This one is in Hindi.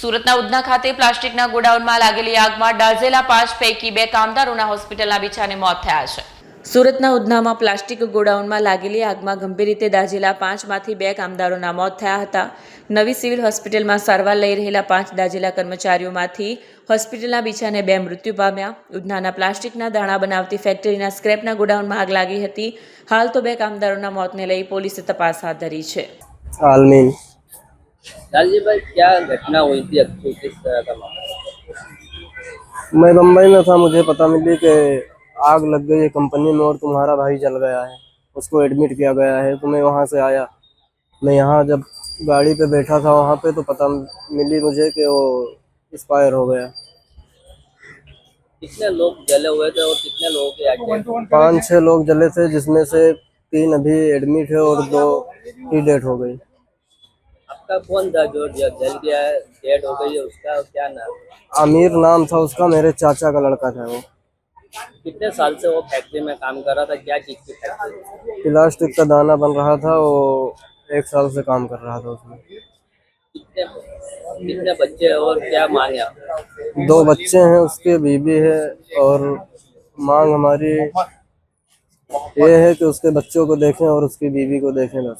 સુરતના ઉધના ખાતે પ્લાસ્ટિકના ગોડાઉનમાં લાગેલી આગમાં ડાઝેલા પાંચ પૈકી બે કામદારોના હોસ્પિટલના બિછાને મોત થયા છે. સુરતના ઉધનામાં પ્લાસ્ટિક ગોડાઉનમાં લાગેલી આગમાં ગંભીર રીતે દાઝેલા પાંચમાંથી બે કામદારોના મોત થયા હતા. નવી સિવિલ હોસ્પિટલમાં સારવાર લઈ રહેલા પાંચ દાઝેલા કર્મચારીઓમાંથી હોસ્પિટલના બીછાને બે મૃત્યુ પામ્યા. ઉધનાના પ્લાસ્ટિકના દાણા બનાવતી ફેક્ટરીના સ્ક્રેપના ગોડાઉનમાં આગ લાગી હતી. હાલ તો બે કામદારોના મોતને લઈ પોલીસે તપાસ હાથ ધરી છે. लालजी भाई क्या घटना हुई थी अच्छी किस तरह का मामला? मैं बम्बई में था मुझे पता मिली कि आग लग गई है कंपनी में और तुम्हारा भाई जल गया है। उसको एडमिट किया गया है तो मैं वहाँ से आया। मैं यहाँ जब गाड़ी पे बैठा था वहाँ पे तो पता मिली मुझे कि वो एक्सपायर हो गया। कितने लोग जले हुए थे और कितने लोगों के पाँच छः लोग जले थे जिसमें से तीन अभी एडमिट है और दो की डेथ हो गई। आपका कौन था जो जल गया डेड हो गई है उसका क्या नाम? आमिर नाम था उसका मेरे चाचा का लड़का था वो। कितने साल से वो फैक्ट्री में काम कर रहा था? क्या चीज़ की फैक्ट्री प्लास्टिक का दाना बन रहा था वो एक साल से काम कर रहा था उसमें। कितने कितने बच्चे और क्या मांगे आप? दो बच्चे हैं उसके बीबी है और मांग हमारी ये है कि उसके बच्चों को देखें और उसकी बीवी को देखें बस।